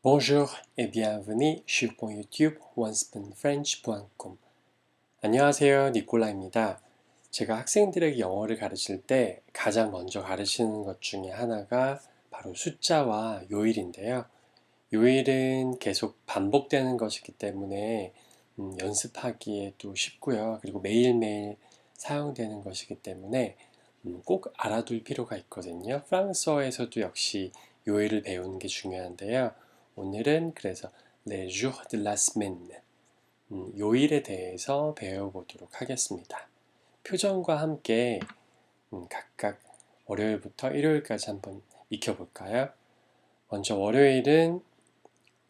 Bonjour et bienvenue sur mon YouTube onespoonfrench.com 안녕하세요 니콜라입니다. 제가 학생들에게 영어를 가르칠 때 가장 먼저 가르치는 것 중에 하나가 바로 숫자와 요일인데요. 요일은 계속 반복되는 것이기 때문에 음, 연습하기에도 쉽고요. 그리고 매일매일 사용되는 것이기 때문에 음, 꼭 알아둘 필요가 있거든요. 프랑스어에서도 역시 요일을 배우는 게 중요한데요. 오늘은 그래서 les jours de la semaine 음, 요일에 대해서 배워보도록 하겠습니다. 표정과 함께 음, 각각 월요일부터 일요일까지 한번 익혀볼까요? 먼저 월요일은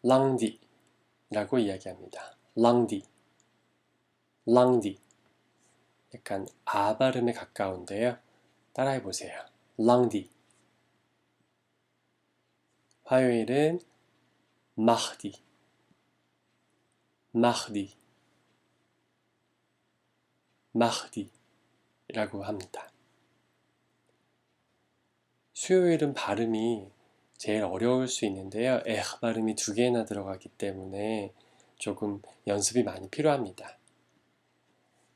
lundi 라고 이야기합니다. lundi, lundi 약간 아 발음에 가까운데요. 따라해보세요. lundi 화요일은 mardi, mardi, mardi라고 합니다. 수요일은 발음이 제일 어려울 수 있는데요. 에 발음이 두 개나 들어가기 때문에 조금 연습이 많이 필요합니다.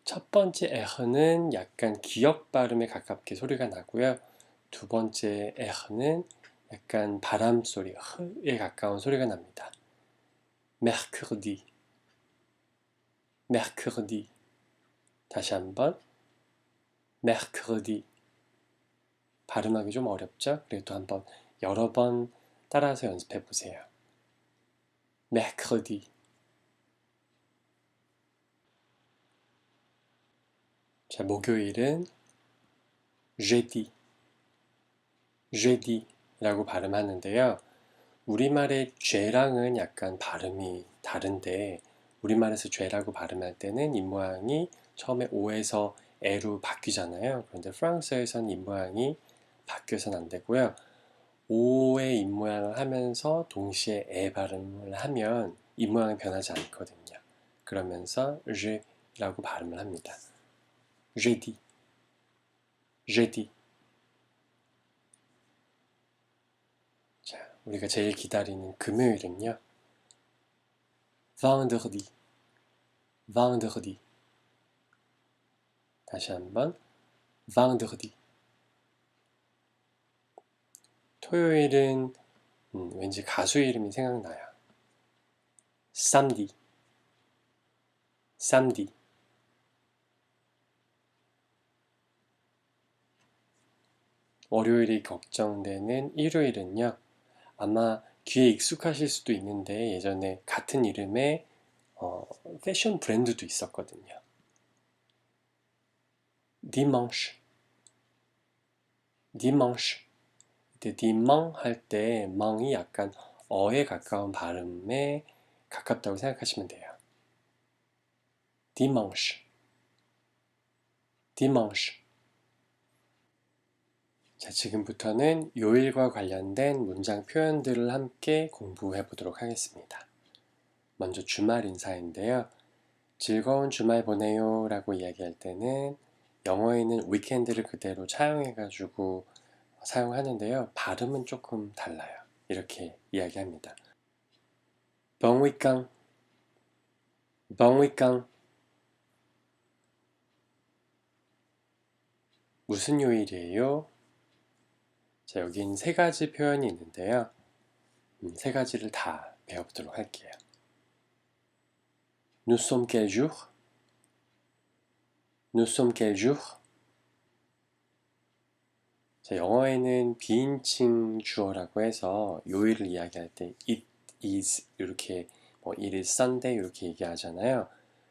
첫 번째 에흐는 약간 기역 발음에 가깝게 소리가 나고요. 두 번째 에흐는 약간 바람 소리, 흐에 가까운 소리가 납니다. mercredi, mercredi. 다시 한번 mercredi. 발음하기 좀 어렵죠? 그래도 한번 여러 번 따라서 연습해 보세요. mercredi. 자, 목요일은 jeudi, jeudi. 라고 발음하는데요. 우리말의 죄랑은 약간 발음이 다른데 우리말에서 죄라고 발음할 때는 입모양이 처음에 O에서 E로 바뀌잖아요. 그런데 프랑스어에서는 입모양이 바뀌어서는 안 되고요. O의 입모양을 하면서 동시에 에 발음을 하면 입모양이 변하지 않거든요. 그러면서 제라고 발음을 합니다. 제디, 제 디. 우리가 제일 기다리는 금요일은요. vendredi, vendredi. 다시 한번 vendredi. 토요일은 음, 왠지 가수 이름이 생각나요. samedi, samedi. 월요일이 걱정되는 일요일은요. 아마 귀에 익숙하실 수도 있는데 예전에 같은 이름의 어, 패션 브랜드도 있었거든요. 디망쉬 디망쉬 이때 디망 할 때 망이 약간 어에 가까운 발음에 가깝다고 생각하시면 돼요. 디망쉬 디망쉬 자, 지금부터는 요일과 관련된 문장 표현들을 함께 공부해 보도록 하겠습니다. 먼저 주말 인사인데요. 즐거운 주말 보내요 라고 이야기할 때는 영어에는 위켄드를 그대로 차용해 가지고 사용하는데요. 발음은 조금 달라요. 이렇게 이야기합니다. 벙위깡 벙위깡 무슨 요일이에요? 자, 여긴 세 가지 표현이 있는데요. 음, 세 가지를 다 배워보도록 할게요. Nous sommes quel jour? Nous sommes quel jour? 자, 영어에는 비인칭 주어라고 해서 요일을 이야기할 때 it is 이렇게 뭐 it is Sunday 이렇게 얘기하잖아요.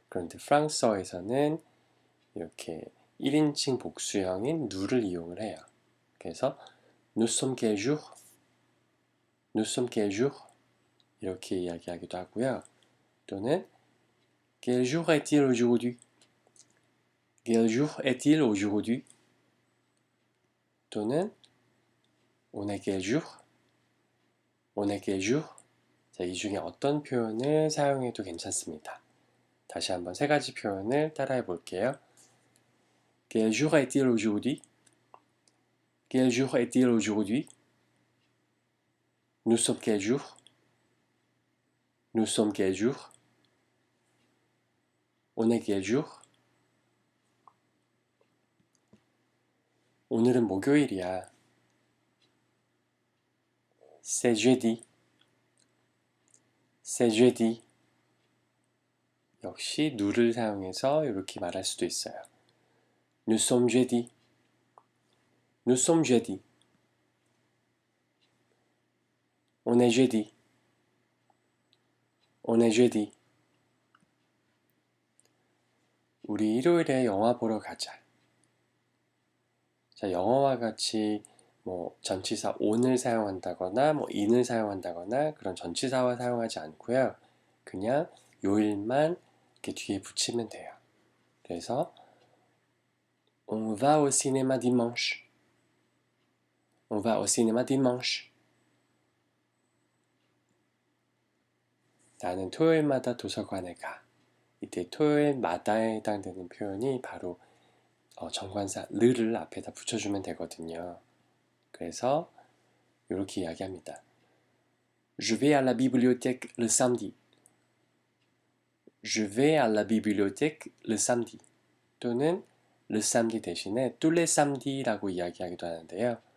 그런데 프랑스어에서는 이렇게 1인칭 복수형인 누를 이용을 해요. 그래서 Nous sommes quel jour? Nous sommes quel jour? 이렇게 이야기하기도 하고요. 또는 Quel jour est-il aujourd'hui? Quel jour est-il aujourd'hui? 또는 On est quel jour? On est quel jour? 자, 이 중에 어떤 표현을 사용해도 괜찮습니다. 다시 한번 세 가지 표현을 따라해 볼게요. Quel jour est-il aujourd'hui? Quel jour est-il aujourd'hui Nous sommes quel jour Nous sommes quel jour? On est quel jour? 오늘은 목요일이야. C'est jeudi. C'est jeudi. 역시 누를 사용해서 이렇게 말할 수도 있어요. Nous sommes jeudi. Nous sommes jeudi. On est jeudi. On est jeudi. 우리 일요일에 영화 보러 가자. 자, 영어와 같이 뭐 전치사 on을 사용한다거나 뭐 in을 사용한다거나 그런 전치사와 사용하지 않고요. 그냥 요일만 이렇게 뒤에 붙이면 돼요. 그래서 On va au cinéma dimanche. On va au cinéma dimanche. 나는 토요일마다 도서관에 가. 이때 토요일마다에 해당되는 표현이 바로 어, 정관사 르를 앞에다 붙여주면 되거든요. 그래서 이렇게 이야기합니다. Je vais à la bibliothèque le samedi. Je vais à la bibliothèque le samedi. 또는 le samedi 대신에 tous les samedis라고 이야기하기도 하는데요.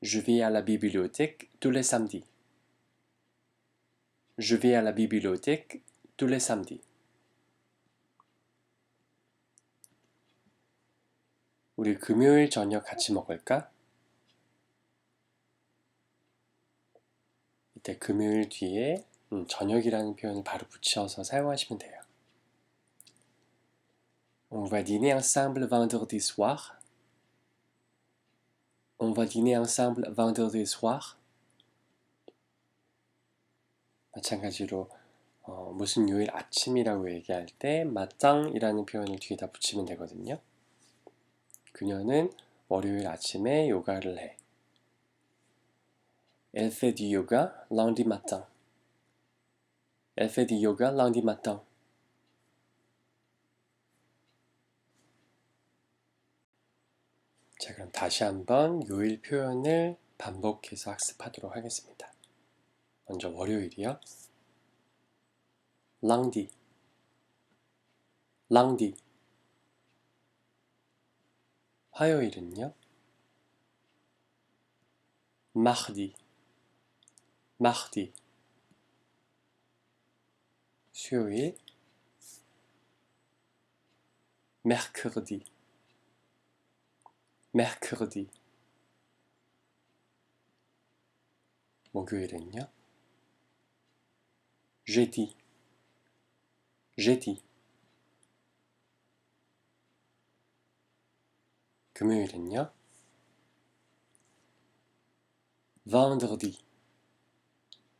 Je vais à la bibliothèque tous les samedis. Je vais à la bibliothèque tous les samedis. 우리 금요일 저녁 같이 먹을까? 이때 금요일 뒤에 음, 저녁이라는 표현을 바로 붙여서 사용하시면 돼요. On va dîner ensemble vendredi soir. On va dîner ensemble vendredi soir. 마찬가지로 어, 무슨 요일 아침이라고 얘기할 때 마땅이라는 표현을 뒤에다 붙이면 되거든요. 그녀는 월요일 아침에 요가를 해. Elle fait du yoga lundi matin. Elle fait du yoga lundi matin. 자, 그럼 다시 한번 요일 표현을 반복해서 학습하도록 하겠습니다. 먼저 월요일이요. lundi, lundi. 화요일은요? mardi, mardi. 수요일 mercredi, mercredi. 목요일은요? jeudi, jeudi. 금요일은요? vendredi,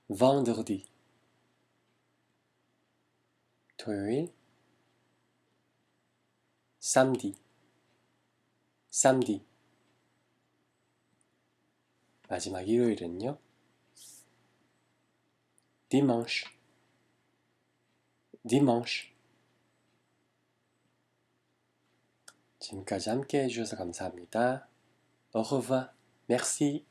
vendredi. 토요일 samedi, samedi. 마지막 일요일은요? dimanche, dimanche. 지금까지 함께 해주셔서 감사합니다. Au revoir. Merci.